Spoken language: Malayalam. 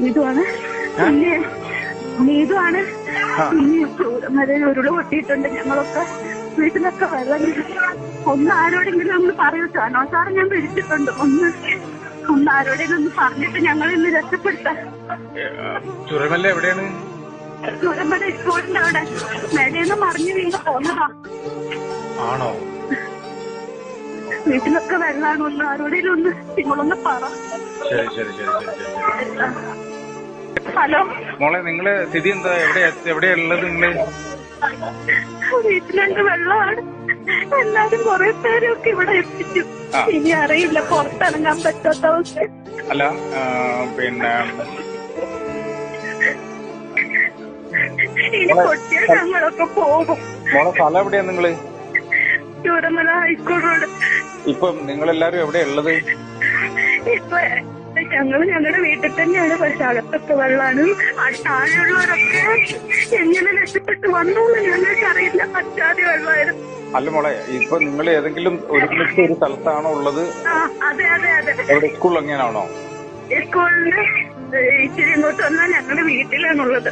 നീതുവാണ് പിന്നെ നീതുവാണ്. പിന്നെ ചൂരമല ഉരുൾ പൊട്ടിയിട്ടുണ്ട്. ഞങ്ങളൊക്കെ വീട്ടിലൊക്കെ വെള്ളം. ഒന്ന് ആരോടെങ്കിലും ഒന്ന് പറയൂ സാനോ സാറ് ഞാൻ വിളിച്ചിട്ടുണ്ട്. ഒന്ന് ഒന്ന് ആരോടെങ്കിലും ഒന്ന് പറഞ്ഞിട്ട് ഞങ്ങൾ ഇന്ന് രക്ഷപ്പെടുത്താം ചുരമല്ല എവിടെയാണ്? ചുരമല ഇപ്പോഴുണ്ട് അവിടെ. മേലെന്ന് മറിഞ്ഞു വീണ് പോന്നതാ. ആണോ? വീട്ടിലൊക്കെ വെള്ളമാണ് ഒന്ന് ആരോടെങ്കിലും ഒന്ന് നിങ്ങളൊന്ന് പറ. ശരി ശരി ശരി ശരി ശരി. ഹലോ? മോളെ നിങ്ങൾ സ്ഥിതി എന്താ? എവിടെ എവിടെയാ ഉള്ളത് നിങ്ങൾ? വീട്ടിലുണ്ട് വെള്ളമാണ്. എല്ലാരും കുറെ പേരൊക്കെ ഇവിടെ എത്തിച്ചു. ഇനി അറിയില്ല പുറത്തിറങ്ങാൻ പറ്റാത്ത അവസ്ഥ. അല്ല ആ, പിന്നെ ഇനി പൊട്ടിയാൽ ഞങ്ങളൊക്കെ പോകും. മോളെ സ്ഥലം എവിടെയാ നിങ്ങൾ? Chooramala high school road. ഇപ്പം നിങ്ങളെല്ലാരും എവിടെയാ ഉള്ളത് ഇപ്പൊ ഞങ്ങൾ ഞങ്ങളുടെ വീട്ടിൽ തന്നെയാണ്. പക്ഷെ അകത്തൊക്കെ വെള്ളമാണ് ആ താഴെയുള്ളവരൊക്കെ എങ്ങനെ രക്ഷപ്പെട്ട്? വന്നോന്ന് ഞങ്ങൾക്ക് അറിയില്ല പറ്റാതെ വെള്ളമായിരുന്നു. അല്ല മോളെ ഇപ്പൊ നിങ്ങൾ ഏതെങ്കിലും ഒരുമിച്ച് ഒരു സ്ഥലത്താണോ ഉള്ളത്? ആ അതെ അതെ അതെ. എവിടെ? സ്കൂളിൽ എങ്ങനെയാണോ സ്കൂളിന് ഇച്ചിരി ഇങ്ങോട്ട് വന്നാൽ ഞങ്ങളുടെ വീട്ടിലാണുള്ളത്.